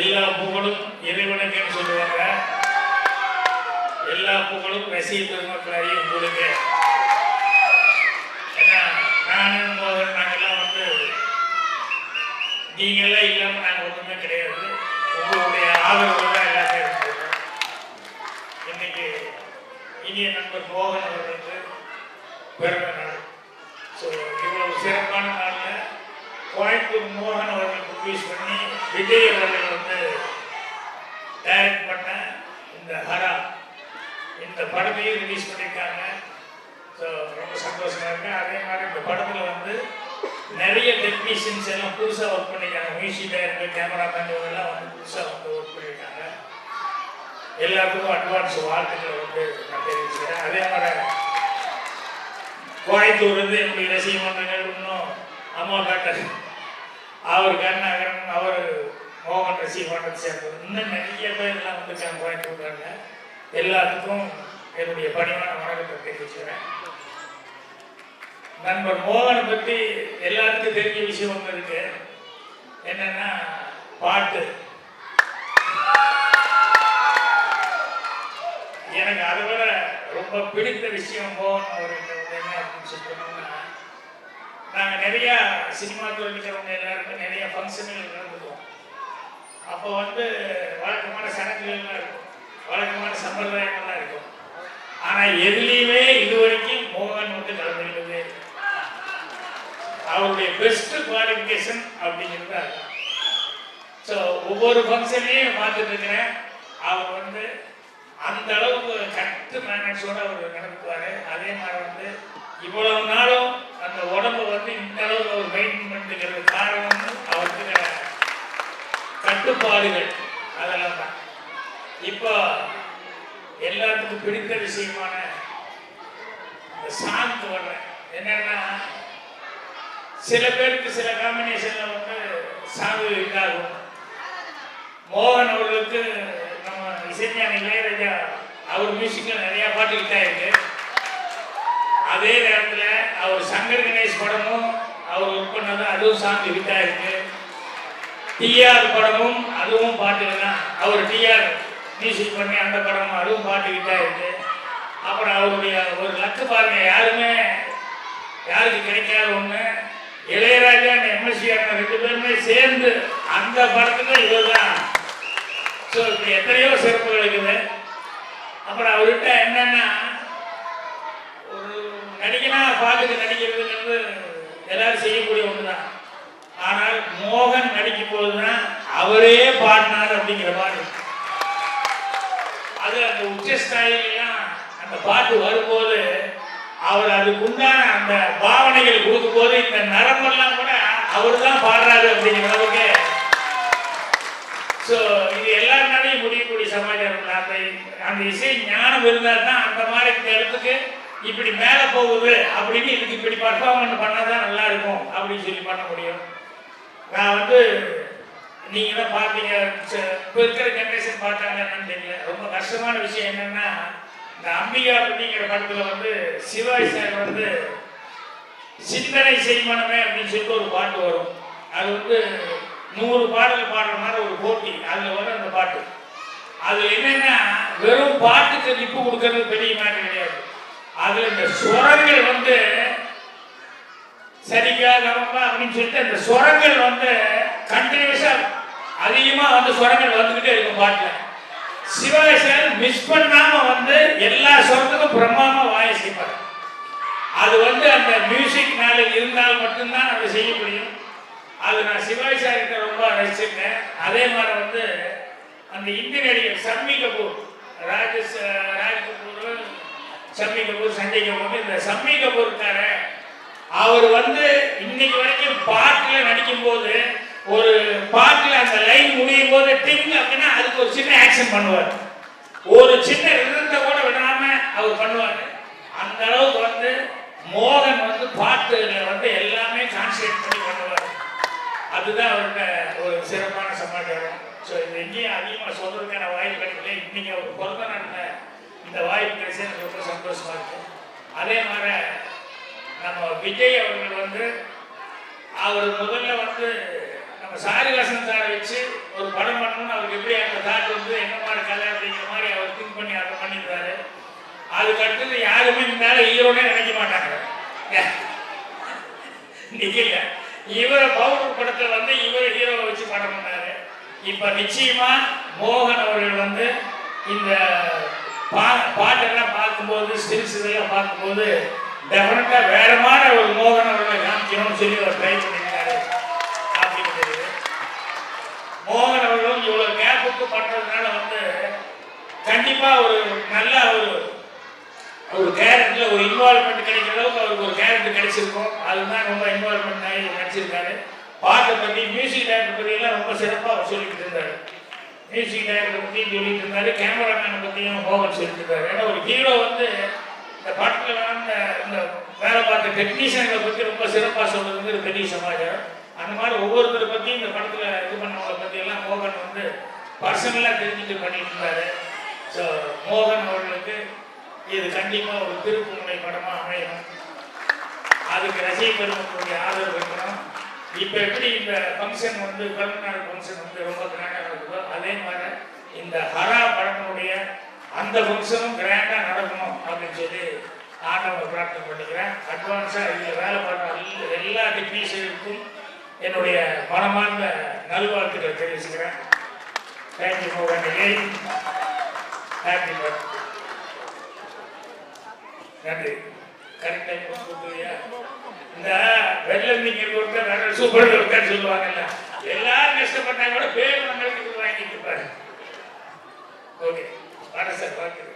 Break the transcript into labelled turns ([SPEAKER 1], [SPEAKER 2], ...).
[SPEAKER 1] எல்லா புகழும் இறைவனுக்கு சொல்லுவாங்க. எல்லா புகழும் ரசிக பெருமக்களாகி உங்களுக்கு. ஏன்னா நானும் மோகன் நாங்கெல்லாம் வந்து நீங்களாம் இல்லாமல் நாங்கள் ஒன்றுமே கிடையாது. உங்களுடைய ஆதரவு தான் எல்லாமே இருக்குது இன்னைக்கு இனிய நண்பர் மோகன் அவர்களுக்கு பிறந்த நாள். ஸோ இவ்வளவு சிறப்பான கோயம்புத்தூர் மோகன் அவர்கள் ப்ரொடியூஸ் பண்ணி விஜய் அவர்கள் வந்து டைரக்ட் பண்ண இந்த ஹரா. இந்த படத்தையும் ரிலீஸ் பண்ணியிருக்காங்க ஸோ ரொம்ப சந்தோஷமாக இருக்கு. அதே மாதிரி இந்த படத்தில் வந்து நிறைய டெக்னீஷியன்ஸ் எல்லாம் புதுசாக ஒர்க் பண்ணியிருக்காங்க மியூசிக் டைரக்டர் கேமராமேன் இவங்கெல்லாம் வந்து புதுசாக வந்து ஒர்க் பண்ணியிருக்காங்க எல்லாத்துக்கும் அட்வான்ஸ் வாழ்த்துக்களை வந்து நான் தெரிவிச்சுக்கிறேன். அதே மாதிரி கோயம்புத்தூர் வந்து என்னுடைய ரசிகமன்றங்கள் இன்னும் அம்மா டாக்டர் அவர் கருணாகரன் அவர் மோகன் ரசிக மன்றத்தை சேர்ந்தது இன்னும் நிறைய பேர் எல்லாம் வந்திருக்காங்க கோயம்புத்தூர்காரங்க எல்லாத்துக்கும் என்னுடைய பணிவான வணக்கத்தை தெரிவிச்சுக்கிறேன். நண்பர் மோகனை பற்றி எல்லாருக்கும் தெரிஞ்ச விஷயம் ஒன்று இருக்கு. என்னன்னா பாட்டு. எனக்கு அதை விட ரொம்ப பிடித்த விஷயம் மோகன் அவர்கிட்ட என்ன அப்படின்னு சொல்லணும்னா நாங்கள் நிறைய சினிமா துறையில் இருக்கிறவங்க எல்லாருமே நிறைய ஃபங்க்ஷன்கள் நடந்துக்குவோம் அப்போ வந்து வழக்கமான சடங்குகள்லாம் இருக்கும். வழக்கமான சம்பிரதாயங்கள்லாம் இருக்கும். ஆனால் எதுலேயுமே இது வரைக்கும் மோகன் வந்து கலந்துக்கிட்டதே அவருடைய பெஸ்ட் குவாலிஃபிகேஷன் அப்படிங்கிறது அதுதான். ஸோ ஒவ்வொரு ஃபங்க்ஷன்லையும் பார்த்துட்டு இருக்கிறேன். அவர் வந்து அந்த அளவுக்கு கரெக்ட் மேனேஜோட அவர் நடத்துவார் அதே மாதிரி வந்து இவ்வளவு நாளும் அந்த உடம்பு வந்து இந்த அளவுக்கு அவர் மெயின்டைன் பண்ணிக்கிறது காரணம் அவருக்கு கட்டுப்பாடுகள் அதெல்லாம் தான். இப்போ எல்லாத்துக்கும் பிடித்த விஷயமான இந்த சாங்க்கு வர்றேன் என்னன்னா சில பேருக்கு சில காம்பினேஷன்ல வந்து சாங் இதாகும். மோகன் அவர்களுக்கு நம்ம இசைஞானி இளையராஜா அவர் மியூசிக்கில் நிறையா பாட்டு இருக்கு அதே நேரத்தில் அவர் சங்கர் கணேஷ் படமும் அவர் ஒர்க் பண்ணது அதுவும் சாங் ஹிட் டிஆர் படமும் அதுவும் பாட்டு தான். அவர் டிஆர் மியூசிக் பண்ணி அந்த படமும் அதுவும் பாட்டு ஹிட் அப்புறம் அவருடைய ஒரு லக்கு பாருங்க யாருமே யாருக்கு கிடைக்காத ஒன்று இளையராஜா எம்எஸ்சி அண்ணன் ரெண்டு பேருமே சேர்ந்து அந்த படத்துல இவர் தான் ஸோ இப்படி எத்தனையோ சிறப்புகள் இருக்குது. அப்புறம் அவர்கிட்ட என்னன்னா நடிகனா பாட்டுக்கு நடிக்கிறதுங்கிறது எல்லாரும் செய்யக்கூடிய ஒன்று தான் ஆனால் மோகன் நடிக்கும் போதுதான் அவரே பாடினார் அப்படிங்கிற மாதிரி. அது அந்த உச்சஸ்தாயிலாம் அந்த பாட்டு வரும்போது அவர் அதுக்கு உண்டான அந்த பாவனைகள் கொடுக்கும்போது இந்த நரம்பெல்லாம் கூட அவர் தான் பாடுறாரு அப்படிங்கிற அளவுக்கு. ஸோ இது எல்லாருனாலையும் முடியக்கூடிய சமாச்சாரம் அந்த அந்த இசை ஞானம் இருந்தால் தான் அந்த மாதிரி இடத்துக்கு இப்படி மேலே போகுது அப்படின்னு இதுக்கு இப்படி பர்ஃபார்மன்ஸ் பண்ணால் தான் நல்லா இருக்கும் அப்படின்னு சொல்லி பண்ண முடியும். நான் வந்து நீங்கள் தான் பார்த்தீங்க இப்போ இருக்கிற ஜென்ரேஷன் பார்த்தாங்க என்னன்னு தெரியல. ரொம்ப கஷ்டமான விஷயம் என்னன்னா இந்த அம்பிகா அப்படிங்கிற படத்தில் வந்து சிவாய் சார் வந்து சிந்தனை செய்மனமே அப்படின்னு சொல்லிட்டு ஒரு பாட்டு வரும். அது வந்து நூறு பாடல் பாடுற மாதிரி ஒரு போட்டி. அதில் வரும் அந்த பாட்டு. அது என்னென்னா வெறும் பாட்டுக்கு நிப்பு கொடுக்கறது பெரிய மாதிரி கிடையாது. இந்த சுரங்கள் வந்து சரிக்கா கமப்பா அப்படின்னு சொல்லிட்டு இந்த சுரங்கள் வந்து கண்டினியூஸா அதிகமா வந்து சுரங்கள் வந்துகிட்டே இருக்கும் பாட்டுல. சிவாஜி சார் மிஸ் பண்ணாம வந்து எல்லா சுரத்துக்கும் பிரம்மாமா செய்வார். அது வந்து அந்த மியூசிக் மேலே இருந்தால் மட்டும்தான் அதை செய்ய முடியும். அது நான் சிவாஜிசார் கிட்ட ரொம்ப ரசிச்சிருக்கேன். அதே மாதிரி வந்து அந்த இந்திய நடிகர் சம்மி கபூர் ராஜேஷ் ராஜ் கபூர் சம்மி கபூர் சஞ்சய் கபூர் இந்த சம்மி கபூர் அவர் வந்து இன்னைக்கு வரைக்கும் பாட்டுல நடிக்கும் போது ஒரு பாட்டுல அந்த லைன் முடியும் போது டிங் அப்படின்னா அதுக்கு ஒரு சின்ன ஆக்ஷன் பண்ணுவார். ஒரு சின்ன ரிதத்தை கூட விடாம அவர் பண்ணுவார். அந்த அளவுக்கு வந்து மோகன் வந்து பாட்டுல வந்து எல்லாமே கான்சன்ட்ரேட் பண்ணி பண்ணுவார். அதுதான் அவருடைய ஒரு சிறப்பான சமாச்சாரம். ஸோ இது எங்கேயும் அதிகமாக சொல்றதுக்கான வாய்ப்பு கிடைக்கல இன்னைக்கு அவர் பிறந்த நாளில் இந்த வாய்ப்பு கிடைச்சது எனக்கு ரொம்ப சந்தோஷமா இருக்கு. அதே மாதிரி நம்ம விஜய் அவர்கள் வந்து அவர் முதல்ல வந்து நம்ம சாரிவாசன் சாரை வச்சு ஒரு படம் பண்ணணும்னு வந்து என்ன மாதிரி கதை அப்படிங்கிற மாதிரி அவர் திங்க் பண்ணி அதை பண்ணியிருந்தாரு அதுக்கு அடுத்தது யாருமே இந்த மேலே ஹீரோனே நினைக்க மாட்டாங்க. நிக்கல. இவரை பவுடர் படத்தில் வந்து இவர் ஹீரோவை வச்சு படம் பண்ணாரு. இப்ப நிச்சயமா மோகன் அவர்கள் வந்து இந்த பா பாட்டெல்லாம் பார்க்கும்போது ஸ்டில்ஸ் இதெல்லாம் பார்க்கும்போது டெஃபினட்டா வேறமான ஒரு மோகன் காமிக்கணும்னு சொல்லி அவர் ட்ரை பண்ணியிருக்காரு. அப்படின்னு மோகன் அவர்களும் இவ்வளவு கேப்புக்கு பண்ணுறதுனால பண்றதுனால வந்து கண்டிப்பா ஒரு நல்ல ஒரு ஒரு கேரக்டர்ல ஒரு இன்வால்மெண்ட் கிடைக்கிற அளவுக்கு அவருக்கு ஒரு கேரக்டர் கிடைச்சிருக்கும். அதுதான் ரொம்ப இன்வால்மெண்ட் ஆகி நடிச்சிருக்காரு. பாட்டை பத்தி மியூசிக் டைரக்டர் பத்தி எல்லாம் ரொம்ப சிறப்பாக அவர் சொல்லிக்கிட்டு இருந்தாரு. மியூசிக் டைரக்டர் பற்றி சொல்லிட்டு இருந்தாரு கேமராமேனை பத்தியும் மோகன் சொல்லிட்டு ஏன்னா ஒரு ஹீரோ வந்து இந்த பாட்டில் வேணா இந்த வேலை பார்த்த டெக்னீஷியன்களை பற்றி ரொம்ப சிறப்பாக சொல்றது பெரிய சமாச்சாரம். அந்த மாதிரி ஒவ்வொருத்தரை பற்றியும் இந்த படத்தில் இது பண்ணவங்களை பற்றியெல்லாம் மோகன் வந்து பர்சனலாக தெரிஞ்சுட்டு பண்ணிட்டு இருந்தாரு ஸோ மோகன் அவர்களுக்கு இது கண்டிப்பாக ஒரு திருப்புமுனை படமாக அமையணும். அதுக்கு ரசிக பெருமக்களுடைய ஆதரவு இருக்கணும். இப்போ எப்படி இந்த ஃபங்க்ஷன் வந்து பிறந்தநாள் ஃபங்க்ஷன் வந்து ரொம்ப கிராண்டாக நடக்குதோ அதே மாதிரி இந்த ஹரா படத்தினுடைய அந்த ஃபங்க்ஷனும் கிராண்டாக நடக்கணும் அப்படின்னு சொல்லி ஆண்டவங்க பிரார்த்தனை பண்ணிக்கிறேன் அட்வான்ஸாக இதில் வேலை பார்க்குற எல்லா- எல்லா டெக்னீஷியனுக்கும் என்னுடைய மனமார்ந்த நல்வாழ்த்துக்களை தெரிவிச்சுக்கிறேன். தேங்க்யூ மோகன் ஹாப்பி பர்த்டே நன்றி. கரெக்ட் டைம் இந்த வெள்ளம் நீங்க ஒருத்தர் வேற சூப்பர் ஒருத்தர் சொல்லுவாங்கல்ல. எல்லாரும் கஷ்டப்பட்டாங்க கூட பேர் நம்மளுக்கு வாங்கிட்டு இருப்பாரு ஓகே வர சார் பார்க்குறேன்